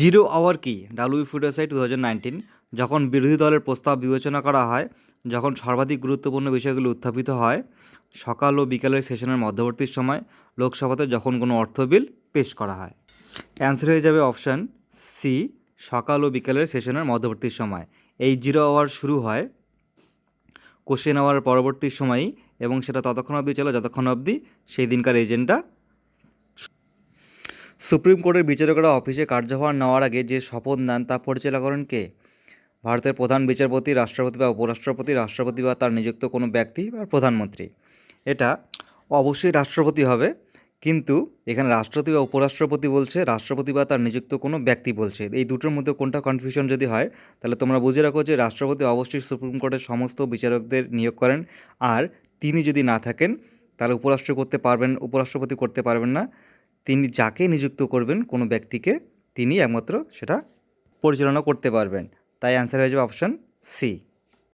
Zero hour কি? W ফুডোসাই two thousand nineteen, যখন বিরোধী দলের প্রস্তাব বিবেচনা করা হয়, যখন সর্বাধিক গুরুত্বপূর্ণ বিষয়গুলো উত্থাপিত হয়, সকাল ও বিকালের সেশনের মধ্যবর্তী সময় লোকসভাতে যখন কোনো অর্থ বিল পেশ করা হয়। অ্যান্সার হয়ে যাবে অপশান সি, সকাল ও বিকালের সেশনের মধ্যবর্তী সময়। এই জিরো আওয়ার শুরু হয় কোশ্চেন আওয়ার পরবর্তী সময়ই এবং সেটা ততক্ষণ অবধি চলে, যতক্ষণ অবধি সেই দিনকার এজেন্ডা সুপ্রিম কোর্টের বিচারকরা অফিসে কার্যভার নেওয়ার আগে যে শপথ নেন তা পরিচালনা করেন কে? ভারতের প্রধান বিচারপতি, রাষ্ট্রপতি বা উপরাষ্ট্রপতি, রাষ্ট্রপতি বা তার নিযুক্ত কোনো ব্যক্তি বা প্রধানমন্ত্রী। এটা অবশ্যই রাষ্ট্রপতি হবে, কিন্তু এখানে রাষ্ট্রপতি বা উপরাষ্ট্রপতি বলছে, রাষ্ট্রপতি বা তার নিযুক্ত কোনো ব্যক্তি বলছে। এই দুটোর মধ্যে কোনটা কনফিউশন যদি হয়, তাহলে তোমরা বুঝে রাখো যে রাষ্ট্রপতি অবশ্যই সুপ্রিম কোর্টের সমস্ত বিচারকদের নিয়োগ করেন, আর তিনি যদি না থাকেন, তাহলে উপরাষ্ট্র করতে পারবেন, উপরাষ্ট্রপতি করতে পারবেন না। তিনি যাকে নিযুক্ত করবেন কোনো ব্যক্তিকে, তিনি একমাত্র সেটা পরিচালনা করতে পারবেন। তাই অ্যান্সার হয়ে যাবে অপশান সি